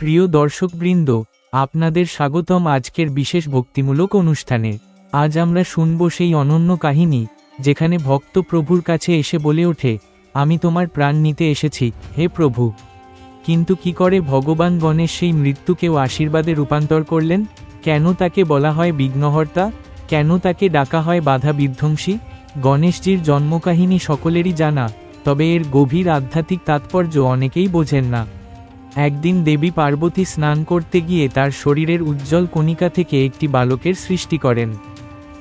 প্রিয় দর্শকবৃন্দ, আপনাদের স্বাগতম আজকের বিশেষ ভক্তিমূলক অনুষ্ঠানে। আজ আমরা শুনব সেই অনন্য কাহিনী, যেখানে ভক্ত প্রভুর কাছে এসে বলে ওঠে, আমি তোমার প্রাণ নিতে এসেছি, হে প্রভু। কিন্তু কি করে ভগবান গণেশ সেই মৃত্যুকেও আশীর্বাদে রূপান্তর করলেন? কেন তাকে বলা হয় বিঘ্নহর্তা? কেন তাকে ডাকা হয় বাধা বিধ্বংসী? গণেশজির জন্মকাহিনী সকলেরই জানা, তবে এর গভীর আধ্যাত্মিক তাৎপর্য অনেকেই বোঝেন না। একদিন দেবী পার্বতী স্নান করতে গিয়ে তার শরীরের উজ্জ্বল কণিকা থেকে একটি বালকের সৃষ্টি করেন।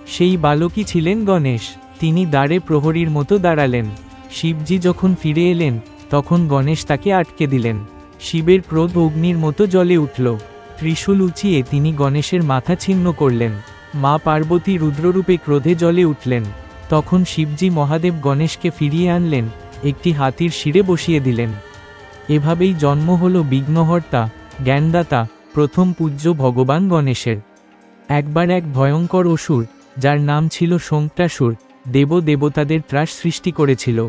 সেই বালকই ছিলেন গণেশ। তিনি দ্বারে প্রহরীর মতো দাঁড়ালেন। শিবজি যখন ফিরে এলেন, তখন গণেশ তাকে আটকে দিলেন। শিবের ক্রোধ অগ্নির মতো জলে উঠল। ত্রিশূল উঁচিয়ে তিনি গণেশের মাথা ছিন্ন করলেন। মা পার্বতী রুদ্ররূপে ক্রোধে জলে উঠলেন। তখন শিবজি মহাদেব গণেশকে ফিরিয়ে আনলেন, একটি হাতির শিরে বসিয়ে দিলেন। এভাবেই জন্ম হল বিঘ্নহর্তা, জ্ঞানদাতা, প্রথম পূজ্য ভগবান গণেশের। একবার এক ভয়ঙ্কর অসুর, যার নাম ছিল সংক্রাসুর দেব দেবতাদের ত্রাস সৃষ্টি করেছিল।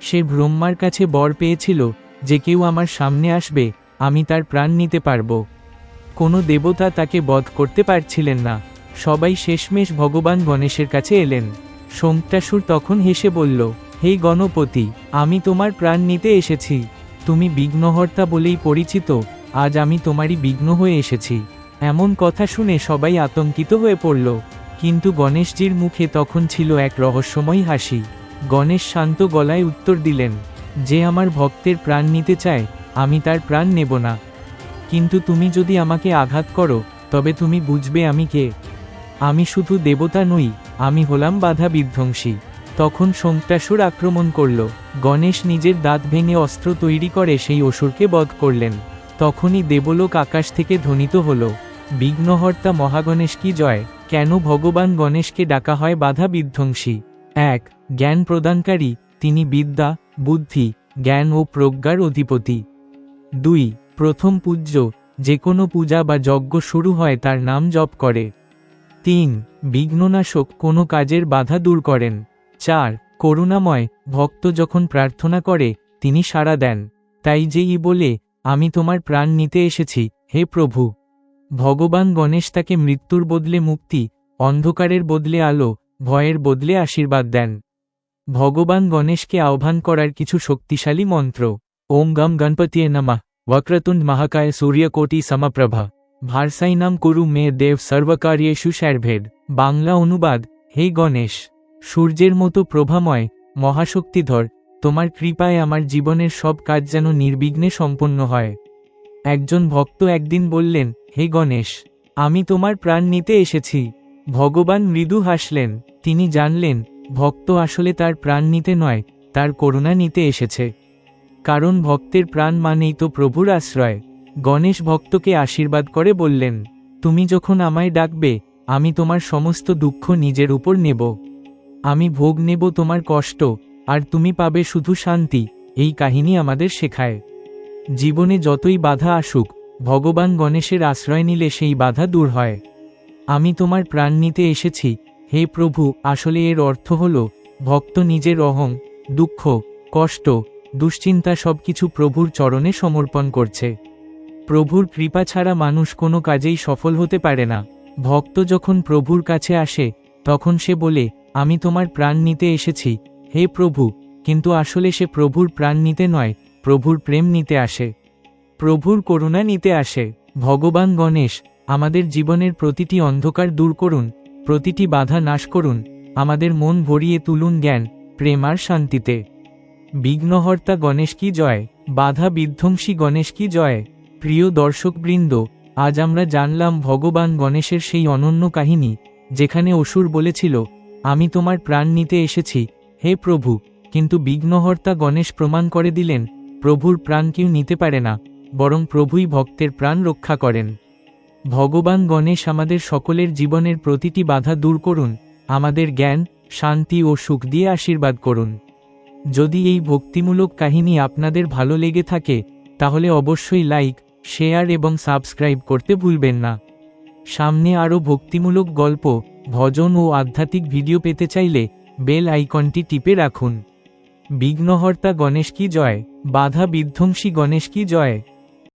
সে ব্রহ্মার কাছে বর পেয়েছিল যে কেউ আমার সামনে আসবে, আমি তার প্রাণ নিতে পারব। কোনো দেবতা তাকে বধ করতে পারছিলেন না। সবাই শেষমেশ ভগবান গণেশের কাছে এলেন। সংক্রাসুর তখন হেসে বলল, হে গণপতি, আমি তোমার প্রাণ নিতে এসেছি। তুমি বিঘ্নহর্তা বলেই পরিচিত, আজ আমি তোমারই বিঘ্ন হয়ে এসেছি। এমন কথা শুনে সবাই আতঙ্কিত হয়ে পড়ল, কিন্তু গণেশজির মুখে তখন ছিল এক রহস্যময় হাসি। গণেশ শান্ত গলায় উত্তর দিলেন, যে আমার ভক্তের প্রাণ নিতে চায়, আমি তার প্রাণ নেব না। কিন্তু তুমি যদি আমাকে আঘাত করো, তবে তুমি বুঝবে আমি কে। আমি শুধু দেবতা নই, আমি হলাম বাধা বিধ্বংসী তখন সংক্রাসুর আক্রমণ করল। গণেশ নিজের দাঁত ভেঙে অস্ত্র তৈরি করে সেই অসুরকে বধ করলেন। তখনই দেবলোক আকাশ থেকে ধ্বনিত হল, বিঘ্নহর্তা মহাগণেশ কি জয়? কেন ভগবান গণেশকে ডাকা হয় বাধা বিধ্বংসী? এক, জ্ঞান প্রদানকারী, তিনি বিদ্যা, বুদ্ধি, জ্ঞান ও প্রজ্ঞার অধিপতি। দুই, প্রথম পূজ্য, যে কোনো পূজা বা যজ্ঞ শুরু হয় তার নাম জপ করে। তিন, বিঘ্ননাশক কোনো কাজের বাধা দূর করেন। চার, করুণাময়, ভক্ত যখন প্রার্থনা করে, তিনি সাড়া দেন। তাই যেই বলে, আমি তোমার প্রাণ নিতে এসেছি, হে প্রভু। ভগবান গণেশ তাকে মৃত্যুর বদলে মুক্তি, অন্ধকারের বদলে আলো, ভয়ের বদলে আশীর্বাদ দেন। ভগবান গণেশকে আহ্বান করার কিছু শক্তিশালী মন্ত্র। ওম গম গণপতিয়ে নমা। বক্রতুণ্ড মহাকায় সূর্যকোটি সমপ্রভা। ভারসাই নাম কুরু মে দেব সর্বকার্যেশু স্যারভেদ বাংলা অনুবাদ, হে গণেশ। সূর্যের মতো প্রভাময়, মহাশক্তিধর, তোমার কৃপায় আমার জীবনের সব কাজ যেন নির্বিঘ্নে সম্পন্ন হয়। একজন ভক্ত একদিন বললেন, হে গণেশ, আমি তোমার প্রাণ নিতে এসেছি। ভগবান মৃদু হাসলেন, তিনি জানলেন, ভক্ত আসলে তার প্রাণ নিতে নয়, তার করুণা নিতে এসেছে। কারণ ভক্তের প্রাণ মানেই তো প্রভুর আশ্রয়। গণেশ ভক্তকে আশীর্বাদ করে বললেন, তুমি যখন আমায় ডাকবে, আমি তোমার সমস্ত দুঃখ নিজের উপর নেব। আমি ভোগ নেব তোমার কষ্ট, আর তুমি পাবে শুধু শান্তি, এই কাহিনী আমাদের শেখায়। জীবনে যতই বাধা আসুক, ভগবান গণেশের আশ্রয় নিলে সেই বাধা দূর হয়। আমি তোমার প্রাণ নিতে এসেছি, হে প্রভু, আসলে এর অর্থ হল, ভক্ত নিজের অহং, দুঃখ, কষ্ট, দুশ্চিন্তা সবকিছু প্রভুর চরণে সমর্পণ করছে। প্রভুর কৃপা ছাড়া মানুষ কোনো কাজেই সফল হতে পারে না। ভক্ত যখন প্রভুর কাছে আসে, তখন সে বলে আমি তোমার প্রাণ নিতে এসেছি, হে প্রভু, কিন্তু আসলে সে প্রভুর প্রাণ নিতে নয়, প্রভুর প্রেম নিতে আসে। প্রভুর করুণা নিতে আসে। ভগবান গণেশ, আমাদের জীবনের প্রতিটি অন্ধকার দূর করুন, প্রতিটি বাধা নাশ করুন, আমাদের মন ভরিয়ে তুলুন জ্ঞান, প্রেম আর শান্তিতে। বিঘ্নহর্তা গণেশ কি জয়? বাধা বিধ্বংসী গণেশ কি জয়? প্রিয় দর্শকবৃন্দ, আজ আমরা জানলাম ভগবান গণেশের সেই অনন্য কাহিনী, যেখানে অসুর বলেছিল আমি তোমার প্রাণ নিতে এসেছি, হে প্রভু, কিন্তু বিঘ্নহর্তা গণেশ প্রমাণ করে দিলেন, প্রভুর প্রাণ কেউ নিতে পারে না, বরং প্রভুই ভক্তের প্রাণ রক্ষা করেন। ভগবান গণেশ আমাদের সকলের জীবনের প্রতিটি বাধা দূর করুন, আমাদের জ্ঞান, শান্তি ও সুখ দিয়ে আশীর্বাদ করুন। যদি এই ভক্তিমূলক কাহিনী আপনাদের ভালো লেগে থাকে, তাহলে অবশ্যই লাইক, শেয়ার এবং সাবস্ক্রাইব করতে ভুলবেন না। সামনে আরও ভক্তিমূলক গল্প, ভজন ও আধ্যাত্মিক ভিডিও পেতে চাইলে বেল আইকনটি টিপে রাখুন। বিঘ্নহর্তা গণেশ কি জয়? বাধা বিধ্বংসী গণেশ কি জয়?